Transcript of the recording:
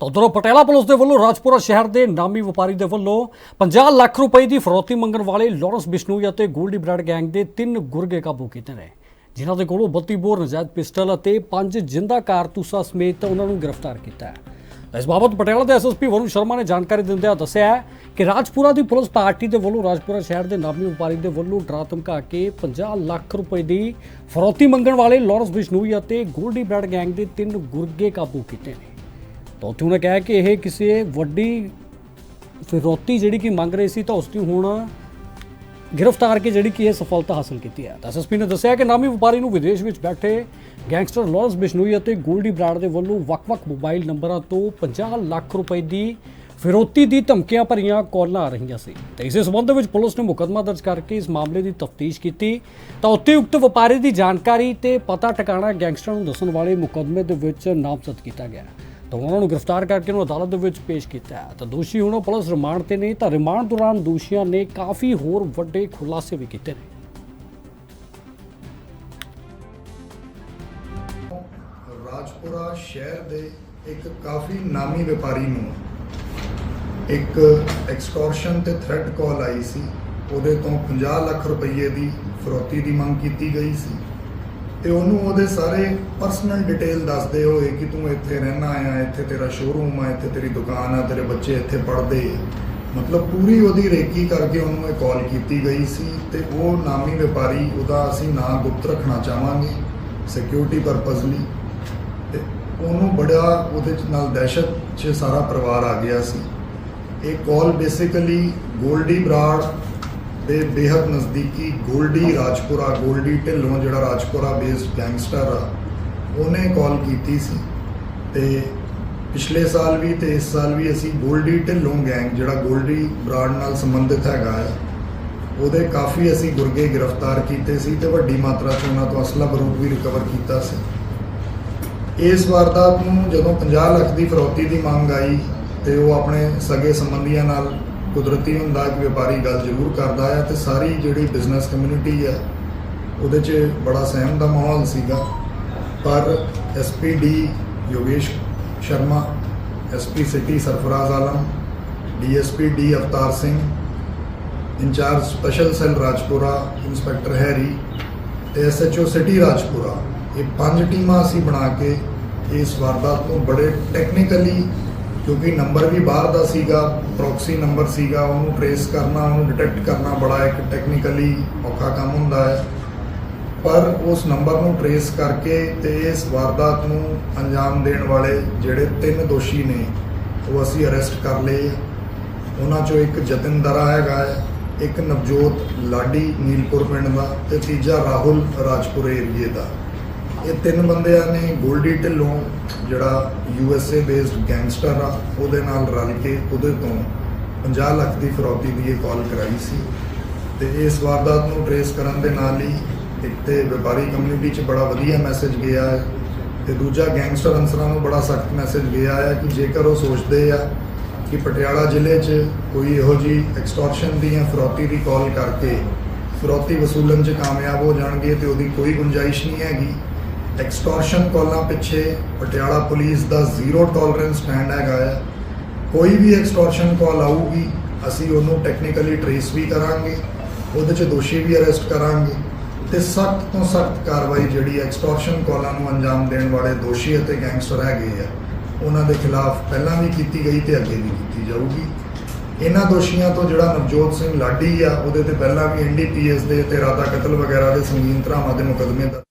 ਤਾਂ ਉਧਰੋਂ ਪਟਿਆਲਾ ਪੁਲਿਸ ਦੇ ਵੱਲੋਂ ਰਾਜਪੁਰਾ ਸ਼ਹਿਰ ਦੇ ਨਾਮੀ ਵਪਾਰੀ ਦੇ ਵੱਲੋਂ 50 ਲੱਖ ਰੁਪਏ ਦੀ ਫਰੋਤੀ ਮੰਗਣ ਵਾਲੇ ਲਾਰੈਂਸ ਬਿਸ਼ਨੋਈ ਅਤੇ ਗੋਲਡੀ ਬ੍ਰੈਡ ਗੈਂਗ ਦੇ ਤਿੰਨ ਗੁਰਗੇ ਕਾਬੂ ਕੀਤੇ ਨੇ, ਜਿਨ੍ਹਾਂ ਦੇ ਕੋਲੋਂ 32 ਬੋਰ, ਨਜਾਇਜ਼ ਪਿਸਟਲ ਅਤੇ ਪੰਜ ਜਿੰਦਾ ਕਾਰਤੂਸਾਂ ਸਮੇਤ ਉਹਨਾਂ ਨੂੰ ਗ੍ਰਿਫਤਾਰ ਕੀਤਾ ਹੈ। ਇਸ ਬਾਬਤ ਪਟਿਆਲਾ ਦੇ ਐਸਐਸਪੀ ਵਰੁਣ ਸ਼ਰਮਾ ਨੇ ਜਾਣਕਾਰੀ ਦਿੰਦਿਆਂ ਦੱਸਿਆ ਕਿ ਰਾਜਪੁਰਾ ਦੀ ਪੁਲਿਸ ਪਾਰਟੀ ਦੇ ਵੱਲੋਂ ਰਾਜਪੁਰਾ ਸ਼ਹਿਰ ਦੇ ਨਾਮੀ ਵਪਾਰੀ ਦੇ ਵੱਲੋਂ ਡਰਾ ਧਮਕਾ ਕੇ 50 ਲੱਖ ਰੁਪਏ ਦੀ ਫਰੋਤੀ ਮੰਗਣ ਵਾਲੇ ਲਾਰੈਂਸ ਬਿਸ਼ਨੋਈ ਅਤੇ ਗੋਲਡੀ ਬ੍ਰੈਡ ਗੈਂਗ ਦੇ ਤਿੰਨ ਗੁਰਗੇ ਕਾਬੂ ਕੀਤੇ ਨੇ। ਤਾਂ ਉੱਥੇ ਉਹਨੇ ਕਿਹਾ ਕਿ ਇਹ ਕਿਸੇ ਵੱਡੀ ਫਿਰੌਤੀ ਜਿਹੜੀ ਕਿ ਮੰਗ ਰਹੀ ਸੀ ਤਾਂ ਉਸ ਦੀ ਹੁਣ ਗ੍ਰਿਫਤਾਰ ਕੇ ਜਿਹੜੀ ਕਿ ਇਹ ਸਫਲਤਾ ਹਾਸਲ ਕੀਤੀ ਹੈ। ਤਾਂ ਐਸਐਸਪੀ ਨੇ ਦੱਸਿਆ ਕਿ ਨਾਮੀ ਵਪਾਰੀ ਨੂੰ ਵਿਦੇਸ਼ ਵਿੱਚ ਬੈਠੇ ਗੈਂਗਸਟਰ ਲਾਰੈਂਸ ਬਿਸ਼ਨੋਈ ਅਤੇ ਗੋਲਡੀ ਬਰਾੜ ਦੇ ਵੱਲੋਂ ਵੱਖ-ਵੱਖ ਮੋਬਾਈਲ ਨੰਬਰਾਂ ਤੋਂ 50 ਲੱਖ ਰੁਪਏ ਦੀ ਫਿਰੋਤੀ ਦੀ ਧਮਕੀਆਂ ਭਰੀਆਂ ਕਾਲਾਂ ਆ ਰਹੀਆਂ ਸੀ। ਤੇ ਇਸੇ ਸਬੰਧ ਵਿੱਚ ਪੁਲਿਸ ਨੇ ਮੁਕੱਦਮਾ ਦਰਜ ਕਰਕੇ ਇਸ ਮਾਮਲੇ ਦੀ ਤਫਤੀਸ਼ ਕੀਤੀ। ਤਾਂ ਉੱਤੇ ਉਕਤ ਵਪਾਰੀ ਦੀ ਜਾਣਕਾਰੀ ਤੇ ਪਤਾ ਟਿਕਾਣਾ ਗੈਂਗਸਟਰ ਨੂੰ ਦੱਸਣ ਵਾਲੇ ਮੁਕੱਦਮੇ ਦੇ ਵਿੱਚ ਨਾਮਜ਼ਦ ਕੀਤਾ ਗਿਆ। ਤਾਂ ਉਹਨਾਂ ਨੂੰ ਗ੍ਰਿਫਤਾਰ ਕਰਕੇ ਉਹਨੂੰ ਅਦਾਲਤ ਦੇ ਵਿੱਚ ਪੇਸ਼ ਕੀਤਾ ਹੈ। ਤਾਂ ਦੋਸ਼ੀ ਹੁਣ ਪੁਲਿਸ ਰਿਮਾਂਡ ਤੇ ਨੇ ਤਾਂ ਰਿਮਾਂਡ ਦੌਰਾਨ ਦੋਸ਼ੀਆਂ ਨੇ ਕਾਫੀ ਹੋਰ ਵੱਡੇ ਖੁਲਾਸੇ ਵੀ ਕੀਤੇ ਨੇ। ਰਾਜਪੁਰਾ ਸ਼ਹਿਰ ਦੇ ਇੱਕ ਕਾਫੀ ਨਾਮੀ ਵਪਾਰੀ ਨੂੰ ਇੱਕ ਐਕਸਟੋਰਸ਼ਨ ਤੇ ਥ੍ਰੈਟ ਕਾਲ ਆਈ ਸੀ। ਉਹਦੇ ਤੋਂ 50 ਲੱਖ ਰੁਪਏ ਦੀ ਫਰੋਤੀ ਦੀ ਮੰਗ ਕੀਤੀ ਗਈ ਸੀ। ਤੇ ਉਹਨੂੰ ਉਹਦੇ ਸਾਰੇ ਪਰਸਨਲ ਡਿਟੇਲ ਦੱਸਦੇ ਹੋਏ ਕਿ ਤੂੰ ਇੱਥੇ ਰਹਿਣਾ ਆ, ਇੱਥੇ ਤੇਰਾ ਸ਼ੋਰੂਮ ਆ, ਇੱਥੇ ਤੇਰੀ ਦੁਕਾਨ ਆ, ਤੇਰੇ ਬੱਚੇ ਇੱਥੇ ਪੜ੍ਹਦੇ ਮਤਲਬ ਪੂਰੀ ਉਹਦੀ ਰੇਕੀ ਕਰਕੇ ਉਹਨੂੰ ਇਹ ਕਾਲ ਕੀਤੀ ਗਈ ਸੀ ਤੇ ਉਹ ਨਾਮੀ ਵਪਾਰੀ ਉਹਦਾ ਅਸੀਂ ਨਾਂ ਗੁਪਤ ਰੱਖਣਾ ਚਾਹਾਂਗੇ ਸਿਕਿਉਰਿਟੀ ਪਰਪਸ ਲਈ। ਤੇ ਉਹਨੂੰ ਬੜਾ ਉਹਦੇ ਨਾਲ ਦਹਿਸ਼ਤ 'ਚ ਸਾਰਾ ਪਰਿਵਾਰ ਆ ਗਿਆ ਸੀ। ਇਹ ਕਾਲ ਬੇਸਿਕਲੀ ਗੋਲਡੀ ਬਰਾੜ ਦੇ ਬੇਹੱਦ ਨਜ਼ਦੀਕੀ ਗੋਲਡੀ ਰਾਜਪੁਰਾ, ਗੋਲਡੀ ਢਿੱਲੋਂ ਜਿਹੜਾ ਰਾਜਪੁਰਾ ਬੇਸਡ ਗੈਂਗਸਟਰ ਆ, ਉਹਨੇ ਕਾਲ ਕੀਤੀ ਸੀ ਤੇ ਪਿਛਲੇ ਸਾਲ ਵੀ ਤੇ ਇਸ ਸਾਲ ਵੀ ਅਸੀਂ ਗੋਲਡੀ ਢਿੱਲੋਂ ਗੈਂਗ ਜਿਹੜਾ ਗੋਲਡੀ ਬਰਾੜ ਨਾਲ ਸੰਬੰਧਿਤ ਹੈਗਾ ਹੈ ਉਹਦੇ ਕਾਫੀ ਅਸੀਂ ਗੁਰਗੇ ਗ੍ਰਿਫਤਾਰ ਕੀਤੇ ਸੀ ਤੇ ਵੱਡੀ ਮਾਤਰਾ 'ਚ ਉਹਨਾਂ ਤੋਂ ਅਸਲਾ ਬਰੂਦ ਵੀ ਰਿਕਵਰ ਕੀਤਾ ਸੀ। ਇਸ ਵਾਰਦਾਤ ਨੂੰ ਜਦੋਂ 50 ਲੱਖ ਦੀ ਫਰੌਤੀ ਦੀ ਮੰਗ ਆਈ ਤੇ ਉਹ ਆਪਣੇ ਸਗੇ ਸੰਬੰਧੀਆਂ ਨਾਲ ਕੁਦਰਤੀ ਹੁੰਦਾ ਕਿ ਵਪਾਰੀ ਗੱਲ ਜ਼ਰੂਰ ਕਰਦਾ ਹੈ ਤੇ ਸਾਰੀ ਜਿਹੜੀ ਬਿਜ਼ਨਸ ਕਮਿਊਨਿਟੀ ਹੈ, ਉਹਦੇ 'ਚ ਬੜਾ ਸਹਿਮ ਦਾ ਮਾਹੌਲ ਸੀਗਾ। ਪਰ SPD Yogesh Sharma SP city Sarfaraz Alam DSP D Avtar Singh, incharge special cell Rajpura inspector Harry ਤੇ ਐਸਐਚਓ ਸਿਟੀ ਰਾਜਪੁਰਾ, ਇਹ ਪੰਜ ਟੀਮਾਂ ਅਸੀਂ ਬਣਾ ਕੇ ਇਸ ਵਾਰਦਾਤ ਨੂੰ ਬੜੇ ਟੈਕਨੀਕਲੀ ਕਿਉਂਕਿ ਨੰਬਰ ਵੀ ਬਾਹਰ ਦਾ ਸੀਗਾ ਪ੍ਰੋਕਸੀ ਨੰਬਰ ਸੀਗਾ, ਉਹਨੂੰ ਟਰੇਸ ਕਰਨਾ, ਉਹਨੂੰ ਡਿਟੈਕਟ ਕਰਨਾ ਬੜਾ ਇੱਕ ਟੈਕਨੀਕਲੀ ਔਖਾ ਕੰਮ ਹੁੰਦਾ ਹੈ। ਪਰ ਉਸ ਨੰਬਰ ਨੂੰ ਟਰੇਸ ਕਰਕੇ ਤੇ ਇਸ ਵਾਰਦਾਤ ਨੂੰ ਅੰਜਾਮ ਦੇਣ ਵਾਲੇ ਜਿਹੜੇ ਤਿੰਨ ਦੋਸ਼ੀ ਨੇ, ਉਹ ਅਸੀਂ ਅਰੈਸਟ ਕਰ ਲਏ। ਉਹਨਾਂ ਚੋਂ ਇੱਕ ਜਤਿਨ ਦਰਾ ਹੈਗਾ ਹੈ, ਇੱਕ ਨਵਜੋਤ ਲਾਡੀ ਨੀਲਪੁਰ ਪਿੰਡ ਦਾ ਤੇ ਤੀਜਾ ਰਾਹੁਲ ਰਾਜਪੁਰ ਏਰੀਏ ਦਾ। ਇਹ ਤਿੰਨ ਬੰਦਿਆਂ ਨੇ ਗੋਲਡੀ ਢਿੱਲੋਂ ਜਿਹੜਾ U S A based gangster ਆ, ਉਹਦੇ ਨਾਲ ਰਲ ਕੇ ਉਹਦੇ ਤੋਂ 50 ਲੱਖ ਦੀ ਫਰੋਤੀ ਦੀ ਇਹ ਕਾਲ ਕਰਾਈ ਸੀ ਤੇ ਇਸ ਵਾਰਦਾਤ ਨੂੰ ਟਰੇਸ ਕਰਨ ਦੇ ਨਾਲ ਹੀ ਇੱਕ ਤੇ ਵਪਾਰੀ ਕਮਿਊਨਿਟੀ 'ਚ ਬੜਾ ਵਧੀਆ ਮੈਸੇਜ ਗਿਆ ਹੈ ਤੇ ਦੂਜਾ ਗੈਂਗਸਟਰ ਅਨਸਰਾਂ ਨੂੰ ਬੜਾ ਸਖਤ ਮੈਸੇਜ ਗਿਆ ਹੈ ਕਿ ਜੇਕਰ ਉਹ ਸੋਚਦੇ ਆ ਕਿ ਪਟਿਆਲਾ ਜ਼ਿਲ੍ਹੇ 'ਚ ਕੋਈ ਇਹੋ ਜੀ ਐਕਸਟੋਰਸ਼ਨ ਦੀ ਜਾਂ ਫਰੋਤੀ ਦੀ ਕਾਲ ਕਰਕੇ ਫਰੋਤੀ ਵਸੂਲਣ 'ਚ ਕਾਮਯਾਬ ਹੋ ਜਾਣਗੇ ਤੇ ਉਹਦੀ ਕੋਈ ਗੁੰਜਾਇਸ਼ ਨਹੀਂ ਹੈਗੀ ਐਕਸਟੋਰਸ਼ਨ ਕਾਲਾਂ ਪਿੱਛੇ ਪਟਿਆਲਾ ਪੁਲਿਸ ਦਾ ਜ਼ੀਰੋ ਟੋਲਰੈਂਸ ਸਟੈਂਡ ਹੈਗਾ ਹੈ ਕੋਈ ਵੀ ਐਕਸਟੋਰਸ਼ਨ ਕਾਲ ਆਊਗੀ, ਅਸੀਂ ਉਹਨੂੰ ਟੈਕਨੀਕਲੀ ਟਰੇਸ ਵੀ ਕਰਾਂਗੇ, ਉਹਦੇ 'ਚ ਦੋਸ਼ੀ ਵੀ ਅਰੈਸਟ ਕਰਾਂਗੇ ਤੇ ਸਖਤ ਤੋਂ ਸਖਤ ਕਾਰਵਾਈ ਜਿਹੜੀ ਐਕਸਟੋਰਸ਼ਨ ਕਾਲਾਂ ਨੂੰ ਅੰਜਾਮ ਦੇਣ ਵਾਲੇ ਦੋਸ਼ੀ ਅਤੇ ਗੈਂਗਸਟਰ ਹੈਗੇ ਆ, ਉਹਨਾਂ ਦੇ ਖਿਲਾਫ ਪਹਿਲਾਂ ਵੀ ਕੀਤੀ ਗਈ ਤੇ ਅੱਗੇ ਵੀ ਕੀਤੀ ਜਾਊਗੀ। ਇਹਨਾਂ ਦੋਸ਼ੀਆਂ ਤੋਂ ਜਿਹੜਾ ਨਵਜੋਤ ਸਿੰਘ ਲਾਡੀ ਆ, ਉਹਦੇ ਤੇ ਪਹਿਲਾਂ ਵੀ ਐਨਡੀਪੀਐਸ ਦੇ ਤੇ ਰਾਦਾ ਕਤਲ ਵਗੈਰਾ ਦੇ ਸੰਗੀਨ ਧਰਾਵਾਂ ਦੇ ਮੁਕੱਦਮੇ ਦਾ